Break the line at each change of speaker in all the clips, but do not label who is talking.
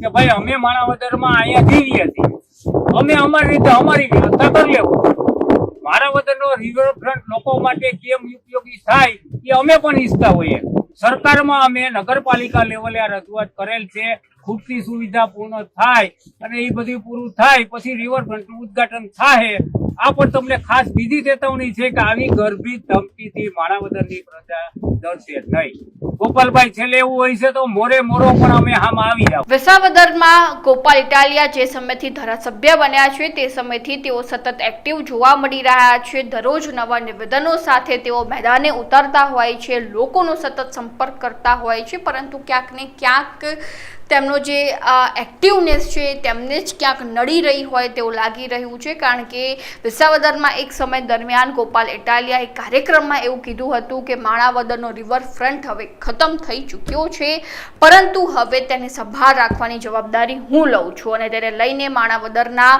કે ભાઈ, અમે માણાવદરમાં અહીંયા જીવીએ છીએ. અમે અમારી રીતે અમારી વ્યવસ્થા કરી લેવું મારા વતનનો રિવરફ્રન્ટ લોકો માટે કેમ ઉપયોગી થાય એ અમે પણ ઈચ્છતા હોઈએ. સરકારમાં અમે નગરપાલિકા લેવલે આ રજૂઆત કરેલ છે. ખૂટતી સુવિધા પૂર્ણ થાય અને એ બધું પૂરું થાય, પછી રિવરફ્રન્ટનું ઉદ્ઘાટન થાય. આ પણ તમને ખાસ બીજી ચેતવણી છે કે આવી ગર્ભિત ધમકીથી માણાવદરની પ્રજા ડરશે નહીં. ગોપાલભાઈ, છેલ્લે એવું હોય છે તો મોરે મોરો પણ અમે આમ આવી જાવ
વિસાવદરમાં ગોપાલ ઇટાલિયા જે સમયથી ધારાસભ્ય બન્યા છે, તે સમયથી તેઓ સતત એક્ટિવ જોવા મળી રહ્યા છે. દરરોજ નવા નિવેદનો સાથે તેઓ મેદાને ઉતરતા હોય છે, લોકોનો સતત સંપર્ક કરતા હોય છે, પરંતુ ક્યાંક ને ક્યાંક તેમનો જે આ એક્ટિવનેસ છે, તેમને જ ક્યાંક નડી રહી હોય તેવું લાગી રહ્યું છે. કારણ કે વિસાવદરમાં એક સમય દરમિયાન ગોપાલ ઇટાલિયા કાર્યક્રમમાં એવું કીધું હતું કે માણાવદરનો રિવરફ્રન્ટ હવે ખતમ થઈ ચૂક્યો છે. પરંતુ હવે તેની સંભાળ રાખવાની જવાબદારી હું લઉં છું. અને તેને લઈને માણાવદરના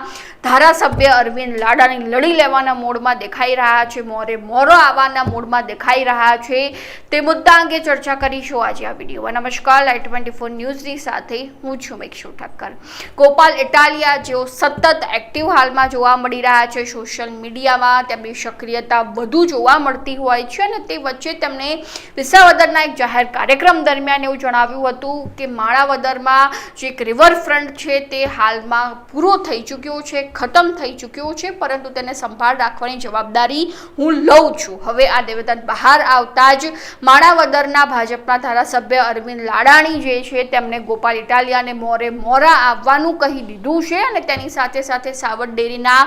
ધારાસભ્ય અરવિંદ લાડાની લડી લેવાના મોડમાં દેખાઈ રહ્યા છે. મોરે મોરો આવવાના મોડમાં દેખાઈ રહ્યા છે. તે મુદ્દા અંગે ચર્ચા કરીશું આજે આ વિડીયોમાં. નમસ્કાર. લાઈટ ટ્વેન્ટી ફોર ન્યૂઝની સાથે હું છું મેક્ષુ ઠક્કર. ગોપાલ ઇટાલિયા, જેઓ સતત એક્ટિવ હાલમાં જોવા મળી રહ્યા છે સોશિયલ મીડિયામાં તેમની સક્રિયતા વધુ જોવા મળતી હોય છે અને તે વચ્ચે તેમણે વિસાવદરના એક જાહેર કાર્યક્રમ દરમિયાન એવું જણાવ્યું હતું કે માણાવદરમાં જે એક રિવરફ્રન્ટ છે તે હાલમાં પૂરો થઈ ચૂક્યો છે, ખતમ થઈ ચૂક્યો છે, પરંતુ તેને સંભાળ રાખવાની જવાબદારી હું લઉં છું. હવે આ નિવેદન બહાર આવતા જ માણાવદરના ભાજપના ધારાસભ્ય અરવિંદ લાડાણી જે છે તેમણે ગોપાલ ઇટાલિયાને મોરે મોરા આવવાનું કહી દીધું છે અને તેની સાથે સાથે સાવજ ડેરીના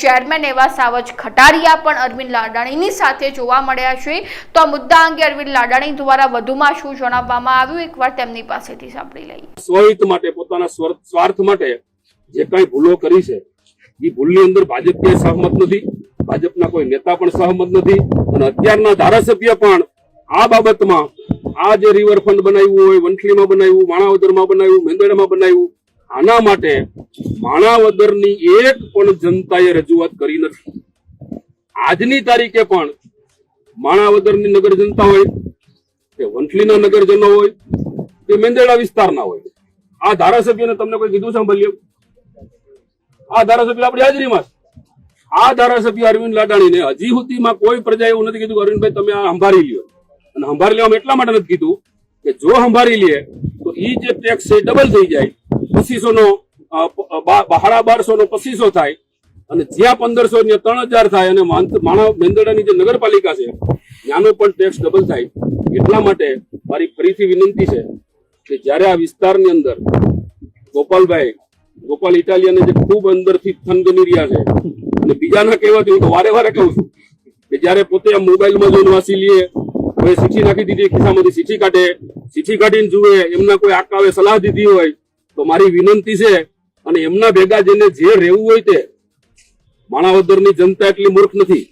ચેરમેન એવા સાવજ ખટારિયા પણ અરવિંદ લાડાણીની સાથે જોવા મળ્યા છે. તો આ મુદ્દા અંગે અરવિંદ લાડાણી દ્વારા વધુમાં શું જણાવવામાં આવ્યું? એકવાર તેમની પાસેથી સાંભળી લઈએ.
સ્વહિત માટે, પોતાના સ્વાર્થ માટે જે કઈ ભૂલો કરી છે, એ ભૂલની અંદર ભાજપ ક્યાંય સહમત નથી. ભાજપના કોઈ નેતા પણ સહમત નથી. અને અત્યારના ધારાસભ્ય પણ આ બાબતમાં આ જે રિવરફ્રન્ટ બનાવ્યું હોય વંથલીમાં બનાવ્યું, માણાવદરમાં બનાવ્યું, મેંદરડામાં બનાવ્યું, આના માટે માણાવદરની એક પણ જનતાએ રજૂઆત કરી નથી. આજની તારીખે પણ માણાવદરની નગર જનતા હોય, કે વંથલીના નગરજનો હોય, કે મેંદરડા વિસ્તારના હોય. આ ધારાસભ્યને તમને કોઈ કીધું સાંભળ્યું આ ધારાસભ્ય આપણી હાજરીમાં. આ ધારાસભ્ય અરવિંદ લાડાણીને હજી સુધીમાં કોઈ પ્રજા એવું નથી કીધું અરવિંદભાઈ તમે આ સંભાળી લ્યો. અને સંભાળી લેવામાં એટલા માટે નથી કીધું કે જો સંભાળી લે, તો એ જે ટેક્સ છે ડબલ થઈ જાય. પચીસો નો સાડા બારસો નો પચીસો થાય અને જ્યાં પંદરસો ને ત્રણ હજાર થાય અને માણા મેંદરડાની જે નગરપાલિકા છે, ત્યાંનો પણ ટેક્સ ડબલ થાય. એટલા માટે મારી ફરીથી વિનંતી છે કે જ્યારે આ વિસ્તારની અંદર ગોપાલભાઈ, ગોપાલ ઇટાલિયાને જે ખૂબ અંદરથી થનગની રહ્યા છે, અને બીજાના કહેવાથી હું તો વારે વારે કહું છું કે જ્યારે પોતે આ મોબાઈલમાં જોઈને વાંચી લે હવે ચીઠી નાખી દીધી, ખિસ્સામાંથી ચીઠી કાઢે ચીઠી કાઢીને જુએ, એમના કોઈ આકાવે સલાહ દીધી હોય, તો મારી વિનંતી છે, અને એમના ભેગા જેને જે રહેવું હોય તે. માણાવદરની જનતા એટલી મૂર્ખ નથી.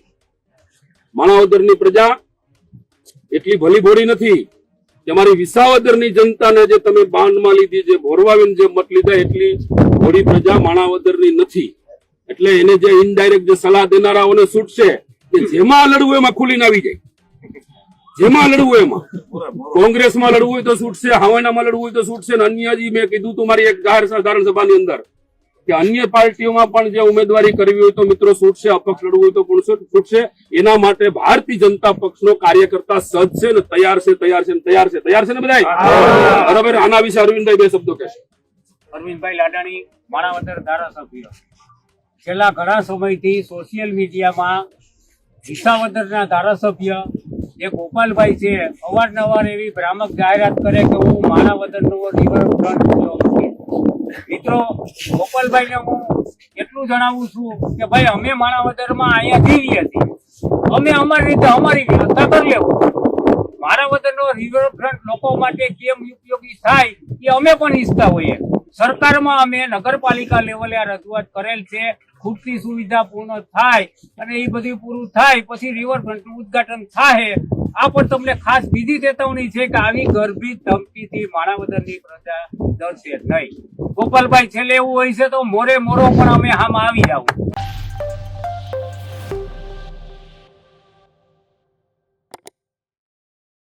માણાવદરની પ્રજા એટલી ભલી ભોળી નથી. કે મારી વિસાવદરની જનતાને જે તમે બાંધમાં લીધી, જે ભોરવાવીને જે મત લીધા, એટલી ભોળી પ્રજા માણાવદરની નથી. એટલે એને જે ઇનડાયરેક્ટ જે સલાહ દેનારાઓને છૂટશે, કે જેમાં લડવું એમાં ખુલીને આવી જાય. જેમાં લડવું એમાં. કોંગ્રેસમાં લડવું હોય તો છૂટશે હવાનામાં લડવું હોય તો છૂટશે અને અન્ય જે મેં કીધું તું મારી એક જાહેર સાધારણ સભાની અંદર કે અન્ય પાર્ટીઓમાં પણ જે ઉમેદવારી કરવી હોય તો મિત્રો છૂટશે અપક્ષ લડવું હોય તો પણ છૂટશે એના માટે ભારતીય જનતા પક્ષનો કાર્યકર્તા સજ્જ છે ને તૈયાર છે તૈયાર છે તૈયાર છે. તૈયાર છે ને બધા બરાબર? આના વિશે અરવિંદભાઈ બે શબ્દો કહેશે.
અરવિંદભાઈ લાડાણી માણાવદર ધારાસભ્ય. છેલ્લા ઘણા સમયથી સોશિયલ મીડિયામાં વિસાવદરના ધારાસભ્ય જે ગોપાલભાઈ છે, અવારનવાર એવી ભ્રામક જાહેરાત કરે કે હું મારા વતનનો ઉપયોગ કરીશ. મિત્રો, ગોપાલભાઈને હું એટલું જણાવું છું કે ભાઈ, અમે મારા વતનમાં અહીંયા જીવીએ છીએ. અમે અમારી રીતે અમારી વ્યવસ્થા કરી લેવું મારા વતનનો રિવરફ્રન્ટ લોકો માટે કેમ ઉપયોગી થાય એ અમે પણ ઈચ્છતા હોઈએ. સરકારમાં અમે નગરપાલિકા લેવલે આ રજૂઆત કરેલ છે. ખૂટતી સુવિધા પૂર્ણ થાય અને એ બધું પૂરું થાય પછી રિવરફ્રન્ટનું ઉદ્ઘાટન થાય. આ પણ તમને ખાસ બીજી ચેતવણી છે કે આવી ગરબી ધમકીથી માણાવદરની પ્રજા ડરશે નહીં. ગોપાલભાઈ, છેલ્લે એવું હોય છે તો મોરે મોરો પણ અમે આમ આવી જાવ